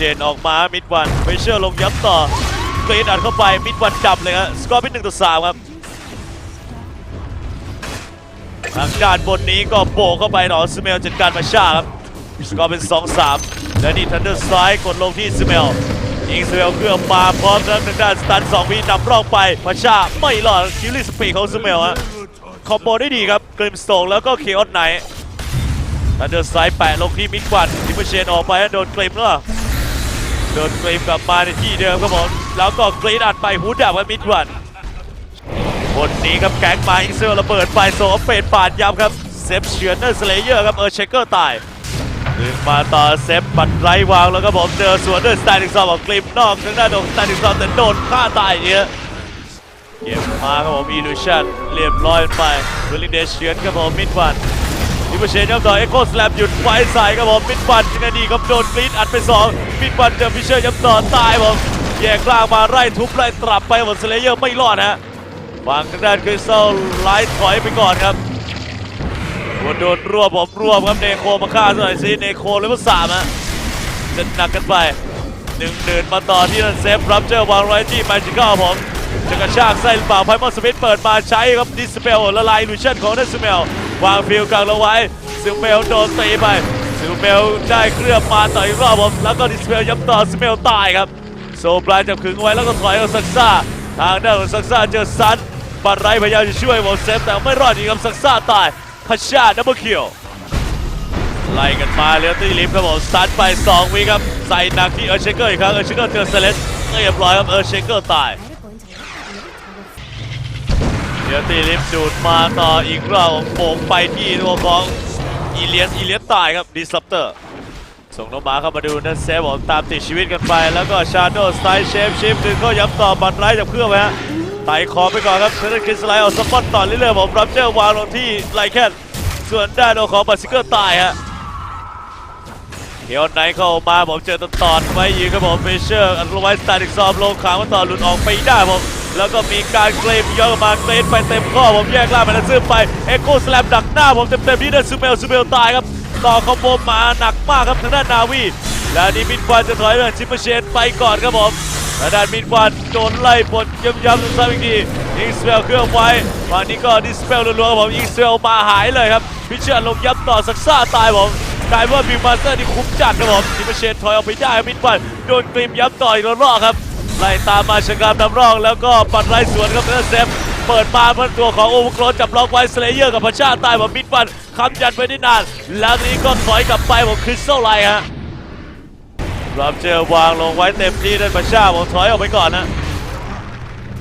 ชนออกมามิดวันเฟเชอร์ลงย้ำต่อกรีนอัดเข้าไปมิดวันจับเลยครับสกอร์เป็นหนึ่งต่อสามครับทางด้านบนนี้ก็โบกเข้าไปหนอสเมลจัดการมาชาครับสกอร์เป็น 2 3 และนี่ทันเดอร์ซ้ายกดลงที่สเมลยิงสเมลเคลื่อนมาพร้อมทั้งทางด้านสตันสองวินำร่องไปมาชาไม่รอดคิลลี่สปีดของสเมลฮะคอมโบได้ดีครับกริมสโตงแล้วก็เคออนไนท์ทันเดอร์ไซด์แปะลงที่มิดวันทิมเชนออกไปโดนกริมแล้ว โดนเกรมกลับมาในที่เดิมครับผมแล้วก็กรีดอัดไปฮูดดับกับมิดวันบนนี้ครับแก๊งมาอิงเซอร์ระเบิดไปโซเฟดปาดยับครับเซฟเฉือนเนอร์สเลเยอร์ครับเออเชคเกอร์ตายดึงมาต่อเซฟบัตไรวางแล้วก็ผมเจอสวนเด้วยสไตล์หนึ่งสองของกริมนอกทางด้านของสไตล์หนึ่งสองแต่โดนฆ่าตายอย่างเงี้ยเก็บมาครับผมอีลูชันเรียบร้อยไปวิลลิเดชเฉือนครับผมมิดวัน ดิเปอร์เชนครับต่อเอ็กโคสแลมหยุดไฟใส่ครับผมมิดฟันยังไงดีครับโดนกรีดอัดไปสองมิดฟันเจอฟิชเชอร์ย้ำต่อตายผมแยกล่างมาไล่ทุบไล่ตรับไปหมดสเลเยอร์ไม่รอดฮะฝั่งทางด้านคริสตัลไล่ถอยไปก่อนครับโดนโดนรวบผมรวบครับเนโคมาฆ่าซะหน่อยสิเนโคเลเวลสามฮะจะหนักกันไปหนึ่งเดินมาต่อที่นั่นเซฟรับเจอวางไว้ที่แมจิคอลผมจะกระชากไส้หรือเปล่าไพมอนสมิธเปิดมาใช้ครับดิสเปลละลายลูชั่นของนัสเมล วางฟิลกลางเราไว้ซิลเมลโดนตีไปซิลเมลได้เคลือบมาต่ออีกรอบผมแล้วก็ดิสเมลย้ำต่อซิเมลตายครับ โซบรายจับขึงไว้แล้วก็ถอยเอาซักซ่าทางด้านของซักซ่าเจอซันปัดไรพยายามจะช่วยหมดเซฟแต่ไม่รอดจริงครับซักซ่าตายพัชชาดับเบิลคิวไล่กันมาเลี้ยวตีลิฟต์ครับผมซันไป 2 วิครับ ใส่หนักที่เออร์เชเกอร์อีกครั้งเออร์เชเกอร์เจอเซเลสเรียบร้อยครับเออร์เชเกอร์ตาย เดี๋ยวตีลิฟต์ดูดมาต่ออีกรอบโป่งไปที่ตัวของอีเลียสอีเลียสตายครับดิสลัปเตอร์ส่งน้องหมาเข้ามาดูนั่นเซฟผมตามติดชีวิตกันไป แล้วก็ชาโดสไตล์เชฟชิฟดึงเข้าย้ำต่อบัตรไลท์จากเพื่อนไปฮะไต่คอไปก่อนครับเซนต์คริสไลท์เอาสปอตต่อเรื่อยๆผมรับเจอร์วางลงที่ไลแคนส่วนด้านของบัตซิเกอร์ตายฮะ เฮียนไนท์เข้ามาผมเจอตอนตอนไว้ยิงครับผมเฟเชอร์อันไว้สไตล์อีกซอมลงขางมาต่อหลุดออกไปได้ผมแล้วก็มีการเกรมย้อนมาเกรนไปเต็มข้อผมแยกล่างไปแล้วซื้อไปเอ็กโคสแลมดักหน้าผมเต็มๆนี่เดนซูเมลซูเมลตายครับต่อคอมโบมาหนักมากครับทางด้านนาวีและนี่มินควันจะถอยไปชิปเปอร์เชนไปก่อนครับผมทางด้านมินควันโดนไล่บนย้ำๆซ้ำอีกทียิงสเปลเครื่องไว้ฝั่งนี้ก็ดิสเปลรัวๆครับผมยิงสเปลมาหายเลยครับพิเชอร์ลงย้ำต่อสักซ่าตายผม กลายเป็นว่าบิมมาสเตอร์นี่คุ้มจัดครับผมชิปเปอร์เชนถอยออกไปได้บมินควันโดนกรีมย้ำต่ออีกรอบครับไล่ตามมาชะกามนำร่อง แล้วก็ปัดไล่สวนครับเนอร์เซฟเปิดมาเพื่อตัวของโอเวอร์โกรจับล็อกไว้สเลเยอร์กับพระชาติตายผมมิดฟันคำยันไปได้นาน แล้วนี้ก็ถอยกลับไปผมคริสตัลไลฮะรับเจอวางลงไว้เต็มที่ด้านพระชาติผมถอยออกไปก่อนนะ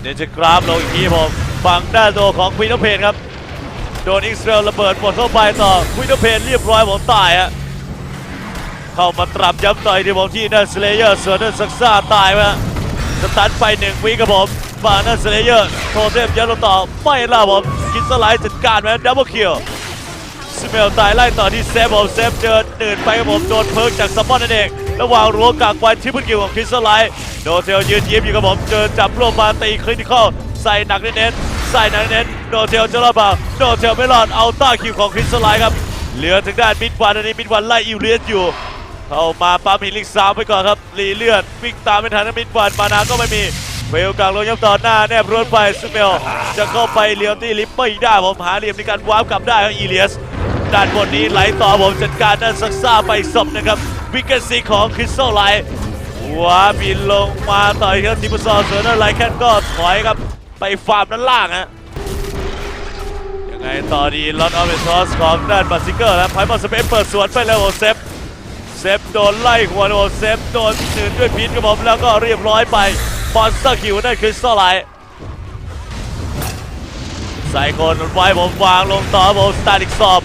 เดี๋ยวจะกราฟลงอีกทีผมฝั่งด้านตัวของควีนเพนครับ โดนอิสราเอลระเบิดหมดเข้าไปต่อวีนเพนเรียบร้อยผมตายฮะเข้ามาตรับย้ำต่อยที่ผมที่นั่นสเลเยอร์ส่วนนั่นซักซ่าตายไปฮะสตันไปหนึ่งวิครับผมบานันสเลเยอร์โทเทมยัดลงต่อไม่ล่ะผมกินสไลด์จัดการไว้ดับเบิลคิวสเมลตายไล่ต่อที่เซฟผมเซฟเจอหนืดไปครับผมโดนเพิร์กจากซัมมอนนั่นเองระหว่างรั้วกากไว้ที่พื้นคิวของคริสไลท์โดเทลยืนยิ้มอยู่ครับผมเจอจับรวบมาตีคริติคอลใส่หนักเน้น ใส่นักเน้นโดเทลจะรอดเปล่าโดเทลไม่รอดเอาต้าคิวของคริสตัลไลท์ครับ เหลือถึงด้านมิดวันอันนี้มิดวันไล่อิวเลียสอยู่ เข้ามาปั๊มหินลิกสามไปก่อนครับรีเลือดวิ่งตามไม่ทันนะมิดวันมานาก็ไม่มีเวลกลางลงย้ำต่อหน้าแนบรถไปสเปลจะเข้าไปเลียวตี้ลิปไม่ได้ผมหาเหลี่ยมในการวาร์ปกลับได้ครับอีเลียสด้านบนนี้ไหลต่อผมจัดการด้านซักซ่าไปศพนะครับวิกเกซีของคริสตัลไลท์หัวบินลงมาต่อยครับทิปซอร์เซอร์นั่นไลแคนก็ถอยครับ ไปฟาร์มด้านล่างฮะยังไงต่อดีลอตออฟเอทอสของด้านบาซิเกอร์แล้วไพมอนสเปซเปิดสวนไปแล้วโอเซฟเซฟโดนไล่หัวโดนเซฟโดนหนืนด้วยพิษครับผมแล้วก็เรียบร้อยไปมอนสเตอร์คิวนั่นคริสตัลไลท์ใส่คนไว้ผมวางลงต่อผมสตาร์อีกสอบ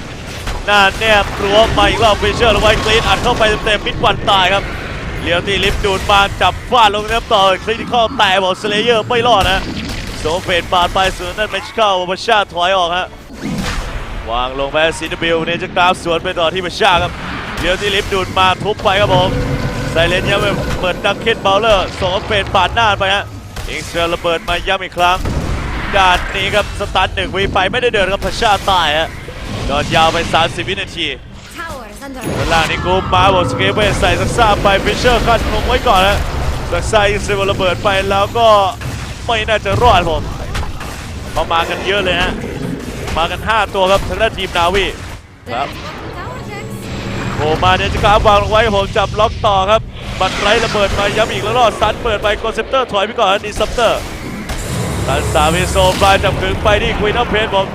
หน้าแนบรั้วมาอีกรอบฟิเชอร์ลงไว้กรีนอัดเข้าไปเต็มๆมิดวันตายครับเลียวตีลิฟต์ดูดมาจับฟาดลงน้ำต่อคริติคอลแต่บอกสเลเยอร์ไม่รอดนะ โซเฟนปาดไปสวนนั่นเมชเข้าบัชชาถอยออกฮะวางลงไปซีนบิลเนี่ยจะกราฟสวนไปต่อที่บัชชาครับเดี๋ยวที่ลิฟดูดมาทุบไปครับผมไซเลนยังเปิดดังเคนเบลเลอร์ส่งเฟนปาดหน้าไปฮะอิงเซอร์ระเบิดมาย้ำอีกครั้งด้านนี้ครับสตันหนึ่งวีไปไม่ได้เดินครับพัชชาตายฮะโดนยาวไป 30 วินาที Tower is Thunder. ด้านล่านี่กูมาบอกสเกเบใส่ซักซ่าไปฟิชเชอร์คัดลงไว้ก่อนนะซักซ่ายิงเซเวอร์ระเบิดไปแล้วก็ ไม่น่าจะรอดผมเขามากันเยอะเลยฮะมากัน 5 ตัวครับทางด้านทีมนาวี There. Yep. Tower attacks. โผล่มาเนี่ยจะกล้าวางลงไว้ผมจับล็อกต่อครับบัตรไรระเบิดมาย้ำอีกแล้วรอดซันเปิดไปโกเซปเตอร์ถอยไปก่อนดิซัปเตอร์ตันสามเอโซปลายจับขึงไปที่ควีนอฟเพนผม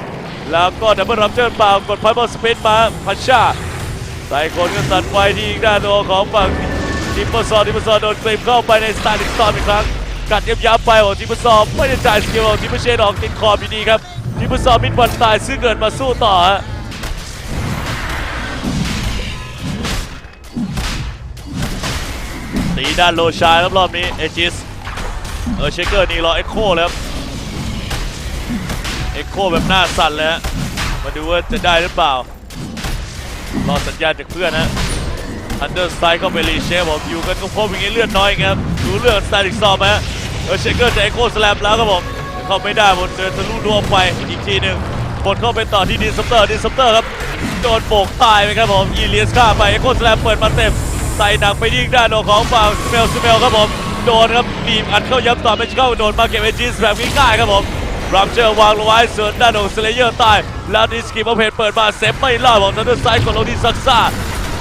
แล้วก็ดับเบิลรับเชิญเปล่ากดพอยบอลสเปนมาพัชชาใส่คนก็ตัดไฟที่อีกด้านตัวของฝั่งทิมเปอร์ซอร์ทิมเปอร์ซอร์โดนเกรมเข้าไปในสตาร์ลิสตอร์อีกครั้ง กัดยับๆไปของทิมปอร์ซอร์ไม่ได้จ่ายสกิลของทิมเปอร์เชนออกติดคอบอยู่ดีครับทิมปอร์ซอร์มิดบอลตายซึ่งเกิดมาสู้ต่อฮะตีด้านโลชาครับรอบนี้เอจิสเออเชคเกอร์นี่รอเอ็กโคเลยครับเอ็กโคแบบหน้าสั่นเลยฮะมาดูว่าจะได้หรือเปล่ารอสัญญาณจากเพื่อนนะอันเดอร์สไตล์ก็ไปรีเชฟผมอยู่กันก็พบอย่างนี้เลือดน้อยไงครับดูเลือดสไตล์อีกซอมฮะ เออเชเกอร์จะเอ็กโคสแลมแล้วครับผมเข้าไม่ได้บนเดินทะลุรวมไปอีกทีหนึ่งบนเข้าไปต่อที่ดินซัปเตอร์ดินซัปเตอร์ครับโดนโบกตายไปครับผมยีเลียสฆ่าไปเอ็กโคสแลมเปิดมาเต็มใส่หนักไปที่ด้านของฝั่งสเมลสเมลครับผมโดนครับบีบอัดเข้าย้ำต่อไม่เข้าโดนมาเก็บเอจิสแบบง่ายๆครับผมรัมเจอร์วางลงไว้ส่วนด้านของสเลเยอร์ตายแล้วดิสกิมเพนเปิดมาเซฟไม่รอดผมทางด้านซ้ายของโรดี้ซักซ่า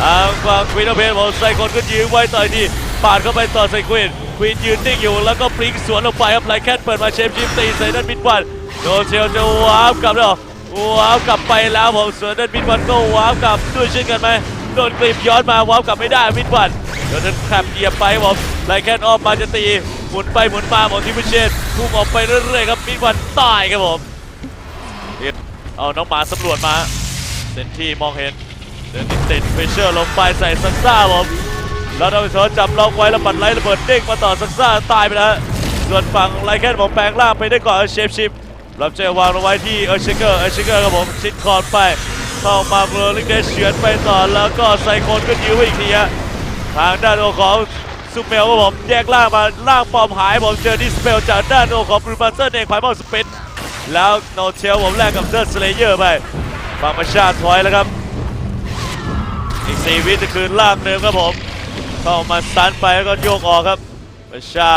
ทางฝั่งควีนเพนผมใส่คนก็ยื้อไว้ต่อยที่ ปาดเข้าไปต่อใส่ควีนควีนยืนนิ่งอยู่แล้วก็ปลิงสวนลงไปครับไลแคนเปิดมาเชฟชิมตีใส่ด้านมิดวันโดนเชลจะวาร์ปกลับแล้ววาร์ปกลับไปแล้วผมสวนด้านมิดวันก็วาร์ปกลับด้วยเช่นกันไหมโดนกรีบย้อนมาวาร์ปกลับไม่ได้มิดวันโดนแคบเหยียบไปผมไลแคนออฟมาจะตีหมุนไปหมุนมาของทีมเชนพุ่งออกไปเรื่อยๆครับมิดวันตายครับผมเอาน้องหมาสำรวจมาเซนที่มองเห็นเดินติดเฟเชอร์ลงไปใส่ซักซ่าผม แล้วเราไปสอนจับล็อกไว้แล้วปัดไล่ระเบิดเด้งมาต่อซักซ่าตายไปแล้วส่วนฝั่งไลแคนผมแปลงร่างไปได้ก่อนเชฟชิปรับเจวางลงไว้ที่เออร์เชเกอร์เออร์เชเกอร์ครับผมชิดคอร์ดไปเข้ามาเบอร์ลิงเดชเฉือนไปต่อแล้วก็ไซโคนก็ยื้อไว้อีกทีฮะทางด้านของซูเมลครับผมแยกล่างมาล่างปอมหายผมเจอดิสเปลจากด้านของบรูบันเซอร์เองไพมอลสเปนแล้วโนเชลผมแลกกับเดอร์สเลเยอร์ไปฝั่งประชาถอยแล้วครับอีก4วิจะคืนล่างเดิมครับผม เข้ามาซันไปแล้วก็โยกออกครับประชา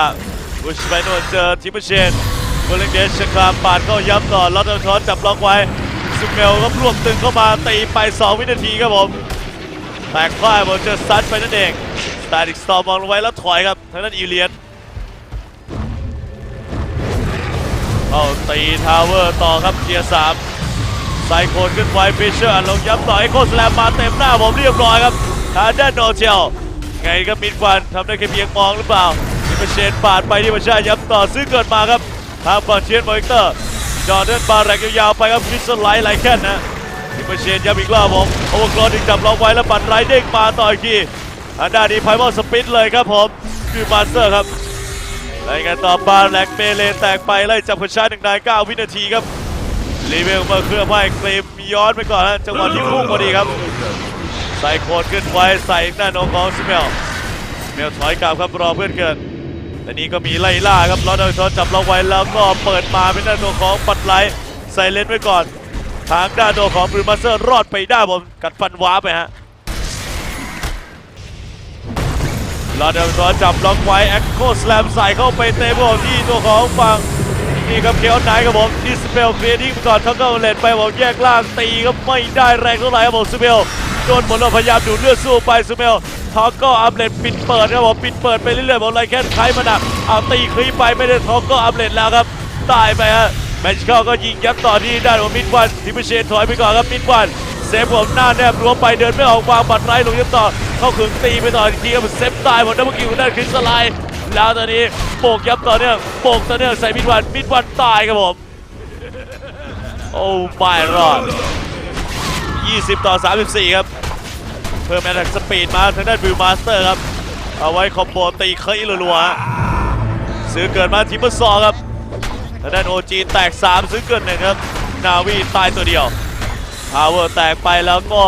บุชไปโน่นเจอทิมเปอร์เชนเบอร์ลิงเดชชคามปาดเข้าย้ำต่อลอตเตอร์ทอนจับล็อกไว้ซูเมลก็รวบตึงเข้ามาตีไป 2 วินาทีครับผมแตกพ่ายผมเจอซัดไปนั่นเองสตาร์ดิกสตอมองลงไว้แล้วถอยครับทางด้านอีเลียนเอาตีทาวเวอร์ต่อครับเทียร์สามไซโคนขึ้นไวฟิชเชอร์ลงย้ำต่อไอโคสแลมมาเต็มหน้าผมเรียบร้อยครับทางด้านโนเชล ไงก็มิดวันทำได้แค่เพียงมองหรือเปล่าที่ประเชนปาดไปที่ประชาย้ำต่อซื้อเกิดมาครับทางฝั่งเชียนมอิเตอร์จอร์แดนบาแรกยาวๆไปครับคริสตัลไลท์ไลแคนนะที่มาเชนย้ำอีกรอบผมโอเวอร์กรอดอีกจับล็อกไว้แล้วปัดไรเด้งมาต่ออีกทีอันด้านนี้ไพมอลสปินเลยครับผมคือมาสเตอร์ครับไล่กันต่อบาแลกเมเลแตกไปไล่จับคนชาหนึ่งนายเก้าวินาทีครับรีเวลมาเคลื่อนไหวเกรมย้อนไปก่อนฮะจังหวะที่พุ่งพอดีครับ ใส่โคดขึ้นไว้ใส่หน้าโนของซิเมลซิเมลถอยกลับครับรอเพื่อนเกิดแต่นี้ก็มีไล่ล่าครับลอดเอาช้อนจับเราไว้แล้วก็เปิดมาเป็นด้านตัวของปัดไลท์ใส่เลนไว้ก่อน ทางด้านตัวของบรูมาเตอร์รอดไปได้ผมกัดฟันว้าไปฮะลอดเอาช้อนจับล็อกไว้แอคโคสแลมใส่เข้าไปเต็มของที่ตัวของฝั่งนี่ครับเคียวไนครับผมดิสเปลเคลียร์ทิ้งไปก่อนทักเกิลเลนไปผมแยกล่างตีก็ไม่ได้แรงเท่าไหร่ครับผมซูเปล โดนหมดแล้วพยายามดูดเลือดสู้ไปซูเปลทอกก็อัพเลนปิดเปิดครับผมปิดเปิดไปเรื่อยๆผมไลแค่ไคมาหนักเอาตีคลีไปไม่ได้ทอกก็อัพเลนแล้วครับตายไปฮะแมนชิเข้าก็ยิงยัดต่อที่ด้านของมิดวันทิมเชนถอยไปก่อนครับมิดวันเซฟผมหน้าแนบรั้วไปเดินไม่ออกวางบัตรไรลงยัดต่อเข้าขึงตีไปต่ออีกทีครับเซฟตายหมดดับเบิลคิวด้านคริสไลด์แล้วตอนนี้โปกยับต่อเนื่องโปกต่อเนื่องใส่มิดวันมิดวันตายครับผมโอ้ไม่รอด 20 ต่อ 34 ครับ เพิ่มแอตแทกสปีดมาทางด้านบิวมาสเตอร์ครับ เอาไว้คอมโบตีเคยรัวๆซื้อเกิดมาทิมเบอร์ซอครับทางด้านโอจีแตก 3 ซื้อเกิดหนึ่งครับ นาวีตายตัวเดียวพาวเวอร์แตกไปแล้วก็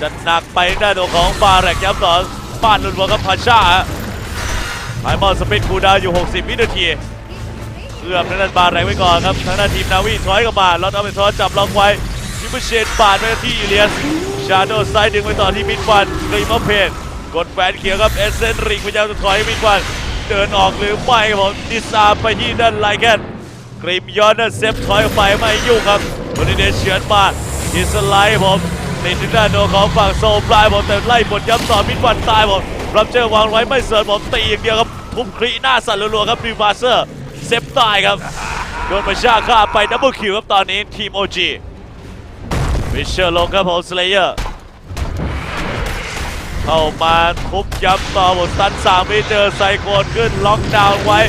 จะหนักไปทางด้านตัวของบาแรกย้ำต่อป้านรัวๆกับพาชาฮะไฮมอนสปินคูดาวอยู่ 60 วินาทีเอื้อมทางด้านบาแรงไว้ก่อนครับทางด้านทีมนาวีถอยกลับมาแล้วเอาไปทอจับล็อกไว้ ทิมเบอร์เชนปาดไปที่อีเลียส ชาโดไซด์ดึงไปต่อที่มิดวันกรีมอเพนกดแฟนเขียวครับเอเซนริกพยายามจะถอยมิดวัน เดินออกหรือไม่ครับผมดิซาไปที่ด้านไลแคนกรีมย้อนนะเซฟถอยออกไปไม่ยุ่งครับวันนี้เดชเฉือนมาอิสไลด์ผมติดถึงด้านโดนของฝั่งโซปลายผมแต่ไล่บทย้ำต่อมิดวันตายผมรับเจอวางไว้ไม่เสิร์ฟผมตีอย่างเดียวครับทุบครีหน้าสั่นรัวๆครับรีมาเซอร์เซฟตายครับโดนประชาฆ่าไปดับเบิลคิวครับตอนนี้ทีมโอจี วิเชอร์ลงครับผมสเลเยอร์เข้ามาทุบย้ำต่อบทตันสามวิเจอไซโคนขึ้นล็อกดาวน์ไว้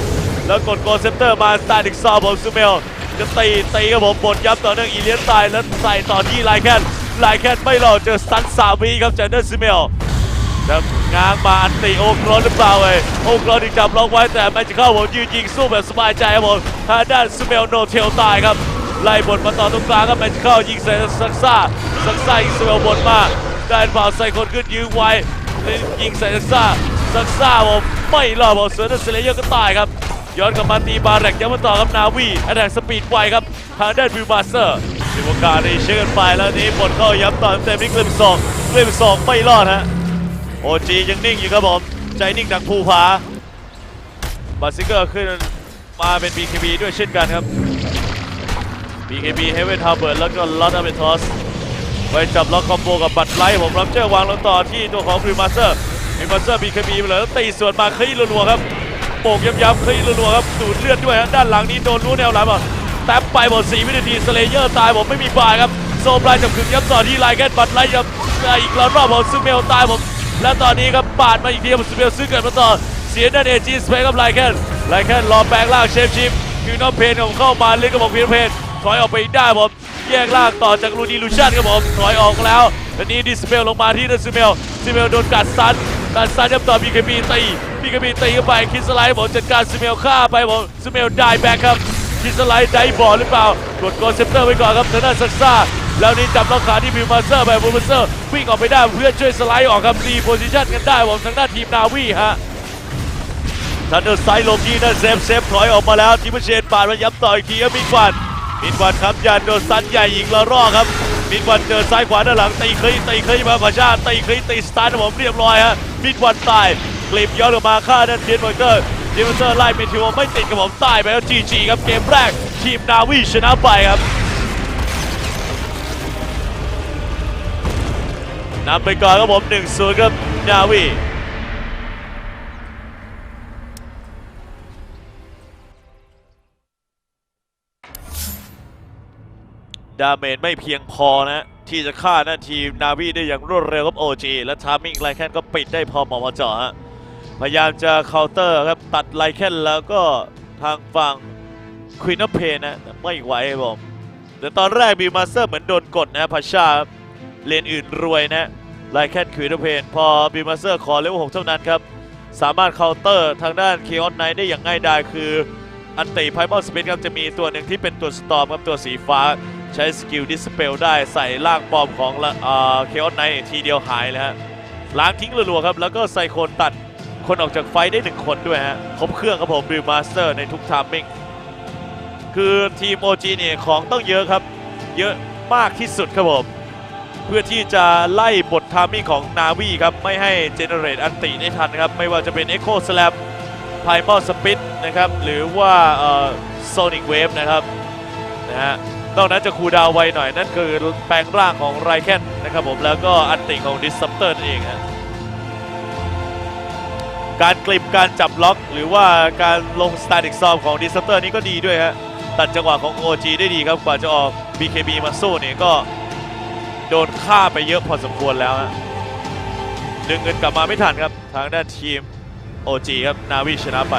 แล้วกดโกเซนเตอร์มาสตาร์ดิกซอผมซูเมลจะตีตีกับผมบทย้ำต่อเนื่องอีเลียนตายแล้วใส่ต่อที่ไลแคนไลแคนไม่รอเจอสตันสามวิครับจากเนอร์ซูเมลจะง้างมาอันติโอครอนหรือเปล่าเอ้ยโอครอนอีกจับล็อกไว้แต่ไม่จะเข้าผมยืนยิงสู้แบบสบายใจครับผมทางด้านซูเมลโนเทลตายครับ ไล่บทมาต่อตรงกลางครับแมจะเข้ายิงใส่ซักซ่าซักซ่ายิงเมลบทมาได้เปล่าใส่คนขึ้นยืนไว้ยิงใส่ซักซ่าซักซ่าผมไม่รอดผมเสือนัสเลเยอร์ก็ตายครับย้อนกลับมาตีบาแรกย้ำมาต่อครับนาวีอแดกสปีดไวครับทางด้านวิวมาสเตอร์มีโอกาสได้เชื่อกันไปแล้วนี้บทเข้าย้ำต่อเต็มนี่กลิมสองกลิมสองไม่รอดฮะโอจียังนิ่งอยู่ครับผมใจนิ่งดังภูผาบาซิเกอร์ขึ้นมาเป็น BKB ด้วยเช่นกันครับ BKB Heaven Harbour แล้วก็ Lot of t o s ไปจับล็อกคอมโบกับบัตรไลท์ผมรับเจอวางลงต่อที่ตัวของพรีมาสเตอร์พรีมาสเตอร์บีเคบีไปเลยแล้วตีสวนมาคลี่รัวๆครับโป่งย้ำๆคลี่รัวๆครับดูดเลือดด้วยฮะด้านหลังนี้โดนรู้แนวหลังอะแท็บไปหมด4วินาทีสเลเยอร์ตายผมไม่มีบายครับโซปลายจับขึงย้ำต่อที่ไลแกนบัตรไลท์ย้ำอีกแล้วรอบผมซูเมลตายผมและตอนนี้ครับปาดมาอีกทีผมซูเมลซื้อเกิดมาต่อเสียด้านเอจีสเปคกับไลแกนไลแกนรอแปลงล่างเชฟชิปคิวน้องเพนของเข้ามาลึกกับผมพีรเพน ถอยออกไปได้ผมแยกล่างต่อจากลูดีลูชันครับผมถอยออกแล้วทีนี้ดิสเมลลงมาที่นัสเมลซิสเมลโดนกัดซันกัดซันยับต่อบีเคบีตีบีเคบีตีเข้าไปคิดสไลด์ผมจัดการซิเมลฆ่าไปผมซิเมลได้แบ็คครับคิดสไลด์ได้บอลหรือเปล่ากดโกลเซปเตอร์ไว้ก่อนครับทางด้านซักซ่าแล้วนี่จับล็อกขาที่พิมมาเซอร์ไปบูมเซอร์วิ่งออกไปได้เพื่อช่วยสไลด์ออกครับรีโพซิชันกันได้ผมทางด้านทีมนาวีฮะทันเดอร์ไซด์ลงที่นั่นเซฟเซฟถอยออกมาแล้วทีมเชนปาดมาย้ำต่ออีกทีครับมินวัน มินวันครับยันโดนซันใหญ่ยิงละรอกครับมินวันเจอซ้ายขวาด้านหลังตีคลีตีคลีมาขวาชาตีคลีตีสตาร์ทผมเรียบร้อยฮะมินวันตายกลิบย้อนออกมาฆ่าด้านเทียนวอเตอร์เทียนวอเตอร์ไล่เมทิวไม่ติดกับผมตายไปแล้วจีจีครับเกมแรกทีมนาวีชนะไปครับนำไปก่อนครับผม1-0ครับนาวี ดาเมจไม่เพียงพอนะ ที่จะฆ่าหน้าทีมนาวีได้อย่างรวดเร็วครับโอจีและทามิ่งไลแคนก็ปิดได้พอเหมาะพอเจาะฮะพยายามจะเคาน์เตอร์ครับตัดไลแคนแล้วก็ทางฝั่งควีนอเพนนะแต่ไม่ไหวผมแต่ตอนแรกบีมาสเตอร์เหมือนโดนกดนะพัชชาเลนอื่นรวยนะไลแคนควีนอเพนพอบีมาสเตอร์ขอเลเวลหกเท่านั้นครับสามารถเคาน์เตอร์ทางด้านเคออนไนได้อย่างง่ายดายคืออันติไพมอลสปินครับจะมีตัวหนึ่งที่เป็นตัวสตอมครับตัวสีฟ้า ใช้สกิลดิสเปลได้ใส่ร่างปลอมของเคออนไนทีเดียวหายเลยฮะล้างทิ้งรัวๆครับ แล้วก็ไซโคนตัดคนออกจากไฟได้หนึ่งคนด้วยฮะครบเครื่องครับผมบิลมาสเตอร์ในทุกทามมิ่งคือทีม OG เนี่ยของต้องเยอะครับ เยอะมากที่สุดครับผมเพื่อที่จะไล่บททามมิ่งของนาวีครับ ไม่ให้เจเนเรตอันติได้ทันครับ ไม่ว่าจะเป็น Echo Slam ไพมอลสปิดนะครับ หรือว่าโซนิกเวฟนะครับนะฮะ นอกนั้นจะคูดาวไวหน่อย นั่นคือแปลงร่างของไรแคนนะครับผมแล้วก็อันติของดิสซัปเตอร์นั่นเองฮะการกลิบการจับล็อกหรือว่าการลงสไตาร์ติกซอมของดิสซัปเตอร์นี้ก็ดีด้วยฮะตัดจังหวะของ OG ได้ดีครับกว่าจะออก BKB มาสู้เนี่ยก็โดนฆ่าไปเยอะพอสมควรแล้วฮะดึงเงินกลับมาไม่ทันครับ ทางด้านทีม OG ครับ นาวีชนะไป